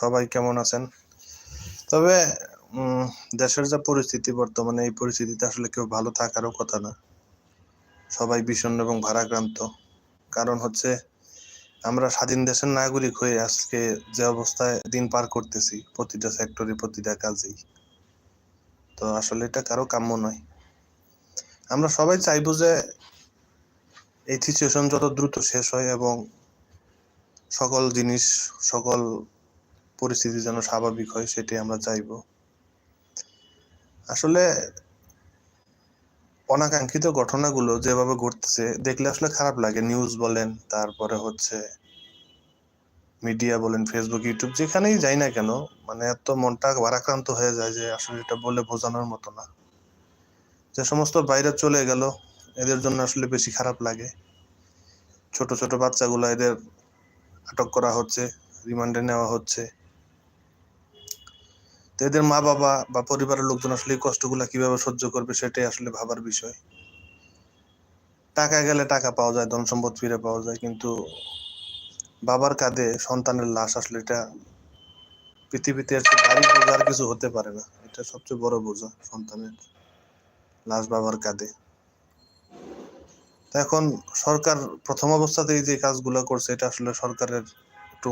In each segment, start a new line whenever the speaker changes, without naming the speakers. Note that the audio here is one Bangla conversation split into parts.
সবাই কেমন আছেন? তবে দেশের যা পরিস্থিতি বর্তমানে, এই পরিস্থিতিতে আসলে কেউ ভালো থাকারও কথা না। সবাই বিষণ্ণ এবং ভারাক্রান্ত। কারণ হচ্ছে, আমরা স্বাধীন দেশের নাগরিক হয়ে আজকে যে অবস্থায় দিন পার করতেছি, প্রতিটা সেক্টরে প্রতিটা কাজেই। তো আসলে এটা কারও কাম্য নয়। আমরা সবাই চাইব যে, এই সিচুয়েশন যত দ্রুত শেষ হয় এবং সকল জিনিস, সকল পরিস্থিতি যেন স্বাভাবিক হয়, সেটাই আমরা চাইব। আসলে অনাকাঙ্ক্ষিত ঘটনাগুলো যেভাবে ঘটতেছে, দেখলে আসলে খারাপ লাগে। নিউজ বলেন, তারপরে হচ্ছে মিডিয়া বলেন ফেসবুক ইউটিউব যেখানেই যাই না কেন মানে এত মনটা ভারাক্রান্ত হয়ে যায় যে আসলে এটা বলে বোঝানোর মতো না। যে সমস্ত বাইরে চলে গেল, এদের জন্য আসলে বেশি খারাপ লাগে। ছোট ছোট বাচ্চাগুলো এদের আটক করা হচ্ছে, রিমান্ডে নেওয়া হচ্ছে। তো এদের মা বাবা বা পরিবারের লোকজন আসলে এই কষ্টগুলো কীভাবে সহ্য করবে সেটাই আসলে ভাবার বিষয়। টাকা গেলে টাকা পাওয়া যায়, ধন সম্পদ ফিরে পাওয়া যায়, কিন্তু বাবার কাঁধে সন্তানের লাশ আসলে এটা পৃথিবীতে আর ভারী বোঝার কিছু হতে পারে না। এটা সবচেয়ে বড় বোঝা সন্তানের লাশ বাবার কাঁধে। তো এখন সরকার প্রথম অবস্থাতেই যে কাজগুলো করছে, এটা আসলে সরকারের একটু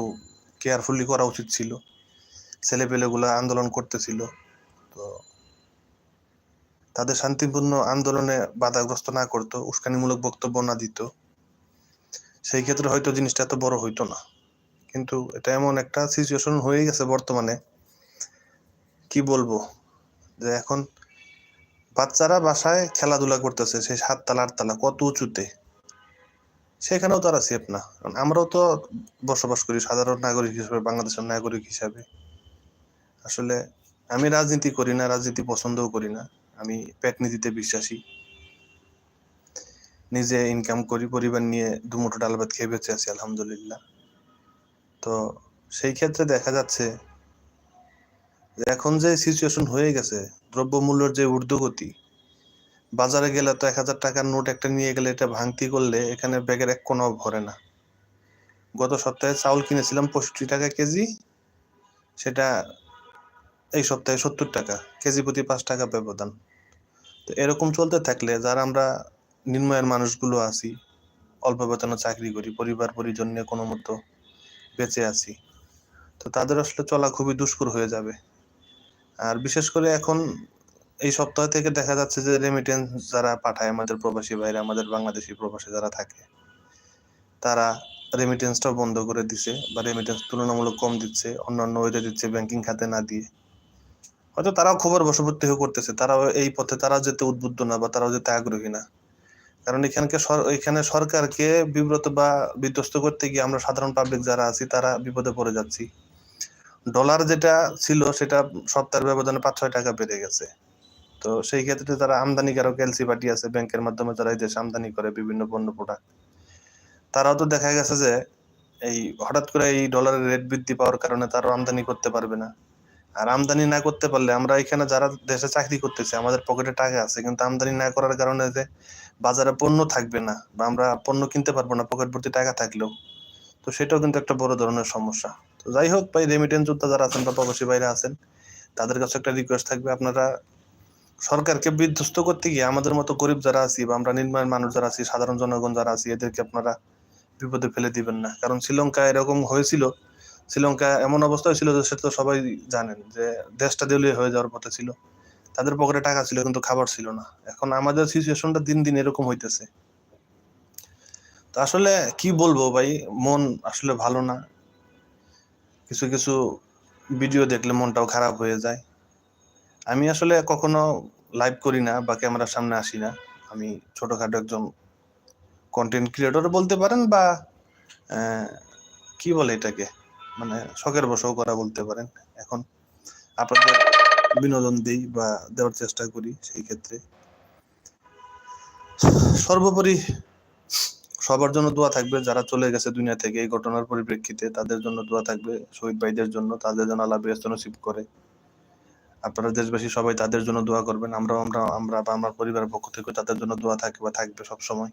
কেয়ারফুলি করা উচিত ছিল। ছেলেপেলেগুলো আন্দোলন করতেছিল। তো তাদের শান্তিপূর্ণ আন্দোলনে বাধাগ্রস্ত না করতো, উস্কানিমূলক বক্তব্য না দিত। সেই ক্ষেত্রে হয়তো জিনিসটা এত বড় হইতো না। কিন্তু এটা এমন একটা সিচুয়েশন হয়ে গেছে বর্তমানে। কি বলব? যে এখন বাচ্চারা বাসায় খেলাধুলা করতেছে সেই সাততলা, আটতলা, কত উঁচুতে? সেখানেও তারা সেফ না। কারণ আমরাও তো বসবাস করি সাধারণ নাগরিক হিসেবে, বাংলাদেশের নাগরিক হিসাবে। আসলে আমি রাজনীতি করি না, রাজনীতি পছন্দও করি না। আমি পেট নীতিতে বিশ্বাসী। নিজে ইনকাম করি, পরিবার নিয়ে দুমুঠো ডাল ভাত খেয়ে বেঁচে আছি, আলহামদুলিল্লাহ। তো সেই ক্ষেত্রে দেখা যাচ্ছে এখন যে সিচুয়েশন হয়ে গেছে, দ্রব্যমূল্যের যে ঊর্ধ্বগতি, বাজারে গেলে তো এক হাজার টাকার নোট একটা নিয়ে গেলে এটা ভাঙতি করলে এখানে ব্যাগের এক কোনো ভরে না। গত সপ্তাহে চাউল কিনেছিলাম পঁয়ষট্টি টাকা কেজি, সেটা এই সপ্তাহে সত্তর টাকা, কেজি প্রতি পাঁচ টাকা ব্যবধান। তো এরকম চলতে থাকলে যারা আমরা নিম্নয়ের মানুষগুলো আছি, অল্প বেতনে চাকরি করি, পরিবার পরিজন কোনো মতো বেঁচে আছি, তো তাদের আসলে চলা খুবই দুষ্কর হয়ে যাবে। আর বিশেষ করে এখন এই সপ্তাহ থেকে দেখা যাচ্ছে যে রেমিটেন্স যারা পাঠায় আমাদের প্রবাসী বাইরে আমাদের বাংলাদেশি প্রবাসী যারা থাকে, তারা রেমিটেন্সটাও বন্ধ করে দিছে বা রেমিটেন্স তুলনামূলক কম দিচ্ছে, অন্যান্য ওইটা দিচ্ছে ব্যাংকিং খাতে না দিয়ে। হয়তো তারাও খবর বশবর্তী হয়ে করতেছে তারাও এই পথে, তারাও যেতে উদ্বুদ্ধ না বা তারাও যেতে আগ্রহী না। কারণ এখানকে এখানে সরকারকে বিব্রত বা বিধ্বস্ত করতে গিয়ে আমরা সাধারণ পাবলিক যারা আছি, তারা বিপদে পড়ে যাচ্ছি। ডলার যেটা ছিল, সেটা সপ্তাহের ব্যবধানে পাঁচ, ছয় টাকা বেড়ে গেছে। তো সেই ক্ষেত্রে যারা আমদানিকারক এলসি পার্টি আছে, ব্যাংকের মাধ্যমে তারা এই দেশে আমদানি করে বিভিন্ন পণ্য প্রোডাক্ট তারাও তো দেখা গেছে যে, এই হঠাৎ করে এই ডলারের রেট বৃদ্ধি পাওয়ার কারণে তারাও আমদানি করতে পারবে না। আর আমদানি না করতে পারলে আমরা এখানে যারা দেশে চাকরি করতেছি, আমাদের পকেটে টাকা আছে, কিন্তু আমদানি না করার কারণে যে বাজারে পণ্য থাকবে না বা আমরা পণ্য কিনতে পারব না পকেট ভর্তি টাকা থাকলেও, তো সেটাও কিন্তু একটা বড় ধরনের সমস্যা। তো যাই হোক ভাই রেমিটেন্স যোদ্ধা যারা আছেন বা প্রবাসী বাইরে আছেন, তাদের কাছে একটা রিকোয়েস্ট থাকবে, আপনারা সরকারকে বিধ্বস্ত করতে গিয়ে আমাদের মতো গরিব যারা আছি বা আমরা নির্মাণ মানুষ যারা আছি, সাধারণ জনগণ যারা আছি, এদেরকে আপনারা বিপদে ফেলে দিবেন না। কারণ শ্রীলঙ্কা এরকম হয়েছিল শ্রীলঙ্কা এমন অবস্থা হয়েছিল যে সেটা তো সবাই জানেন যে দেশটা দেউলিয়া হয়ে যাওয়ার পথে ছিল। তাদের পকেটে টাকা ছিল কিন্তু খাবার ছিল না। এখন আমাদের সিচুয়েশনটা দিন দিন এরকম হইতেছে। তো আসলে কি বলব ভাই, মন আসলে ভালো না। কিছু কিছু ভিডিও দেখলে মনটাও খারাপ হয়ে যায়। আমি আসলে কখনো লাইভ করি না বা ক্যামেরার সামনে আসি না। আমি ছোটখাটো একজন কন্টেন্ট ক্রিয়েটর বলতে পারেন বা কি বলে এটাকে? মানে শখের বসেও করা বলতে পারেন। এখন আপনাদের বিনোদন দিই বা দেওয়ার চেষ্টা করি সেই ক্ষেত্রে। সর্বোপরি সবার জন্য দোয়া থাকবে, যারা চলে গেছে দুনিয়া থেকে এই ঘটনার পরিপ্রেক্ষিতে, তাদের জন্য দোয়া থাকবে, শহীদ ভাইদের জন্য, তাদের জন্য আল্লাহ ব্যস্ত নসিব করে। আপনারা দেশবাসী সবাই তাদের জন্য দোয়া করবেন, আমরাও আমরা আমরা বা আমার পরিবারের পক্ষ থেকে তাদের জন্য দোয়া থাকবে বা থাকবে সব সময়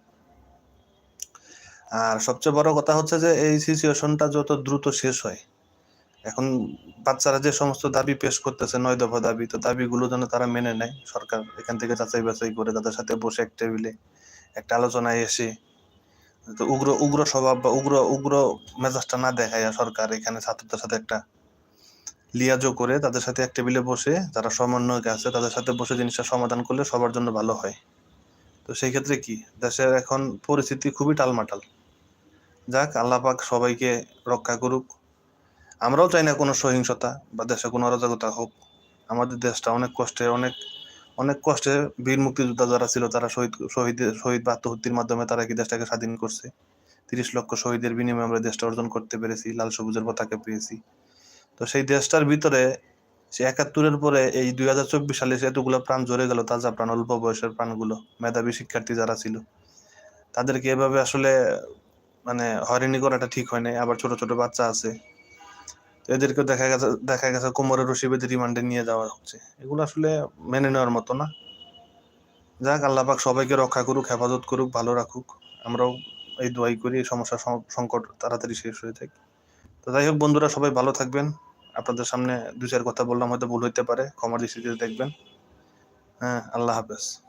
আর সবচেয়ে বড় কথা হচ্ছে যে এই সিচুয়েশনটা যত দ্রুত শেষ হয়। এখন বাচ্চারা যে সমস্ত দাবি পেশ করতেছে, নয় দফা দাবি, তো দাবিগুলো যেন তারা মেনে নেয়। সরকার এখান থেকে যাচাই বাছাই করে তাদের সাথে বসে এক টেবিলে একটা আলোচনায় এসে তো উগ্র উগ্র স্বভাব বা উগ্র উগ্র মেজাজটা না দেখায় সরকার এখানে ছাত্রদের সাথে একটা লিয়াজো করে তাদের সাথে এক টেবিলে বসে, যারা সমন্বয়ক আছে তাদের সাথে বসে জিনিসটা সমাধান করলে সবার জন্য ভালো হয়। তো সেই ক্ষেত্রে কি? দেশের এখন পরিস্থিতি খুবই টালমাটাল। যাক, আল্লাহ পাক সবাইকে রক্ষা করুক। আমরাও চাই না কোনো সহিংসতা বা দেশে কোনো অরাজকতা হোক। আমাদের দেশটা অনেক কষ্টে, অনেক অনেক কষ্টে বীর মুক্তিযোদ্ধা যারা ছিল, তারা শহীদ শহীদ শহীদ বা আত্মহত্যির মাধ্যমে তারা কি দেশটাকে স্বাধীন করছে? তিরিশ লক্ষ শহীদের বিনিময়ে আমরা দেশটা অর্জন করতে পেরেছি, লাল সবুজের পতাকা পেয়েছি। তো সেই দেশটার ভিতরে সে একাত্তরের পরে এই দুই হাজার চব্বিশ সালে সে এতগুলো প্রাণ ঝরে গেল, তাজা প্রাণ, অল্প বয়সের প্রাণগুলো, মেধাবী শিক্ষার্থী যারা ছিল। তাদেরকে এভাবে আসলে মানে হয়রানি করাটা ঠিক হয় নাই, আবার ছোট ছোট বাচ্চা আছে। এদেরকে দেখা গেছে দেখা গেছে কোমরের রশি বেঁধে রিমান্ডে নিয়ে যাওয়া হচ্ছে। এগুলো আসলে মেনে নেওয়ার মতো না। যাক, আল্লাহ পাক সবাইকে রক্ষা করুক, হেফাজত করুক, ভালো রাখুক। আমরাও এই দোয়াই করি, এই সমস্যা সংকট তাড়াতাড়ি শেষ হয়ে যায় তো যাই হোক, বন্ধুরা, সবাই ভালো থাকবেন। আপনাদের সামনে দু চার কথা বললাম, হয়তো ভুল হইতে পারে। ক্ষমার দৃষ্টিতে দেখবেন। হ্যাঁ আল্লাহ হাফেজ।